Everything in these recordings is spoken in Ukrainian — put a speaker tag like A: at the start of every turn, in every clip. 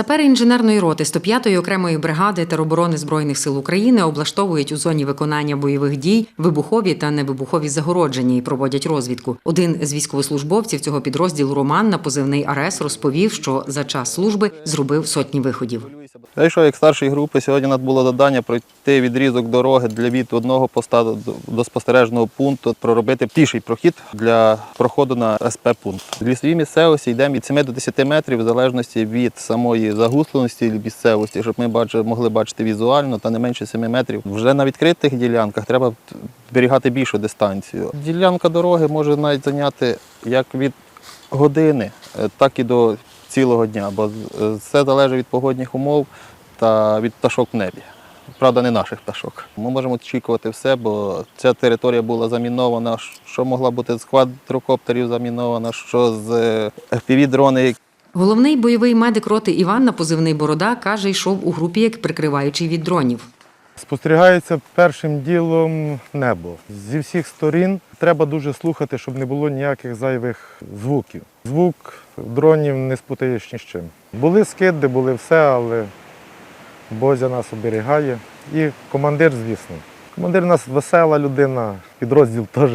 A: Сапери інженерної роти 105-ї окремої бригади тероборони Збройних сил України облаштовують у зоні виконання бойових дій вибухові та невибухові загородження і проводять розвідку. Один з військовослужбовців цього підрозділу Роман на позивний Арес розповів, що за час служби зробив сотні виходів.
B: Я йшов як старший групи. Сьогодні нас було завдання пройти відрізок дороги для від одного поста до- спостережного пункту, проробити піший прохід для проходу на СП пункт. В лісовій місцевості йдемо від 7 до 10 метрів, в залежності від самої загусленості місцевості, щоб ми могли бачити візуально, та не менше 7 метрів. Вже на відкритих ділянках треба зберігати більшу дистанцію. Ділянка дороги може навіть зайняти як від години, е, так і до цілого дня, бо е, все залежить від погодних умов та від пташок в небі. Правда, не наших пташок. Ми можемо очікувати все, бо ця територія була замінована, що могла бути з квадрокоптерів замінована, що з FPV-дрони,
A: Головний бойовий медик роти Іван на позивний Борода каже, йшов у групі як прикриваючий від дронів.
C: Спостерігається першим ділом небо. Зі всіх сторін треба дуже слухати, щоб не було ніяких зайвих звуків. Звук дронів не спутаєш ні з чим. Були скиди, були все, але Бозя нас оберігає. І командир, звісно. Командир у нас весела людина, підрозділ теж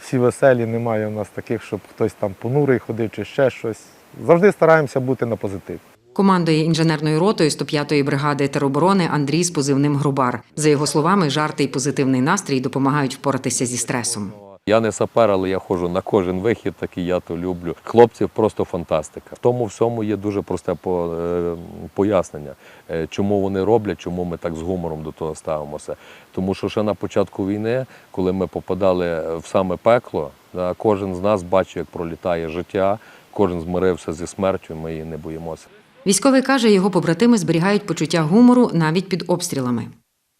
C: всі веселі, немає у нас таких, щоб хтось там понурий ходив чи ще щось. Завжди стараємося бути на позитиві.
A: Командує інженерною ротою 105-ї бригади тероборони Андрій з позивним Грубар. За його словами, жарти і позитивний настрій допомагають впоратися зі стресом.
D: Я не сапер, але я ходжу на кожен вихід, такий я то люблю. Хлопців просто фантастика. В тому всьому є дуже просте е, пояснення, е, чому вони роблять, чому ми так з гумором до того ставимося. Тому що ще на початку війни, коли ми попадали в саме пекло, кожен з нас бачив, як пролітає життя, кожен змирився зі смертю, ми її не боїмося.
A: Військовий каже, його побратими зберігають почуття гумору навіть під обстрілами.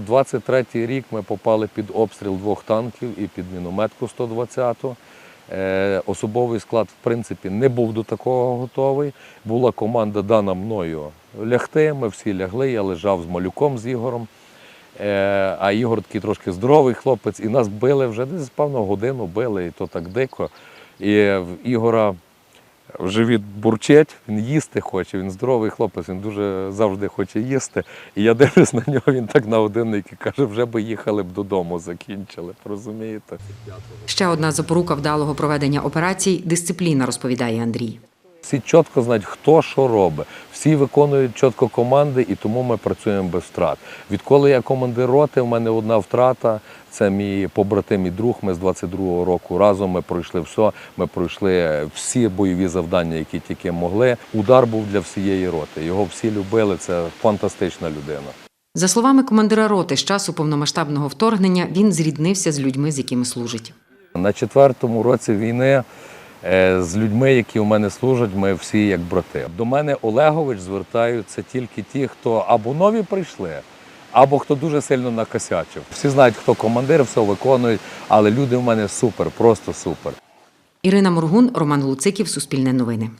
D: 23-й рік ми попали під обстріл двох танків і під мінометку 120-ту. Е, особовий склад, в принципі, не був до такого готовий. Була команда дана мною лягти. Ми всі лягли, я лежав з малюком з Ігорем. Е, а Ігор такий трошки здоровий хлопець, і нас били вже десь, певно, годину били, і то так дико. І в Ігора живіт бурчить, він їсти хоче, він здоровий хлопець, він дуже завжди хоче їсти. І я дивлюсь на нього, він так на годинник і каже, вже би їхали б додому, закінчили. Розумієте?
A: Ще одна запорука вдалого проведення операцій дисципліна, розповідає Андрій.
D: Всі чітко знають, хто що робить. Всі виконують чітко команди, і тому ми працюємо без втрат. Відколи я командир роти, в мене одна втрата. Це мій побратим і друг. Ми з 22-го року разом ми пройшли все. Ми пройшли всі бойові завдання, які тільки могли. Удар був для всієї роти. Його всі любили. Це фантастична людина.
A: За словами командира роти, з часу повномасштабного вторгнення він зріднився з людьми, з якими служить.
D: На четвертому році війни з людьми, які у мене служать, ми всі як брати. До мене Олегович звертаються тільки ті, хто або нові прийшли, або хто дуже сильно накосячив. Всі знають, хто командир, все виконують, але люди в мене супер, просто супер.
A: Ірина Моргун, Роман Луциків, Суспільне новини.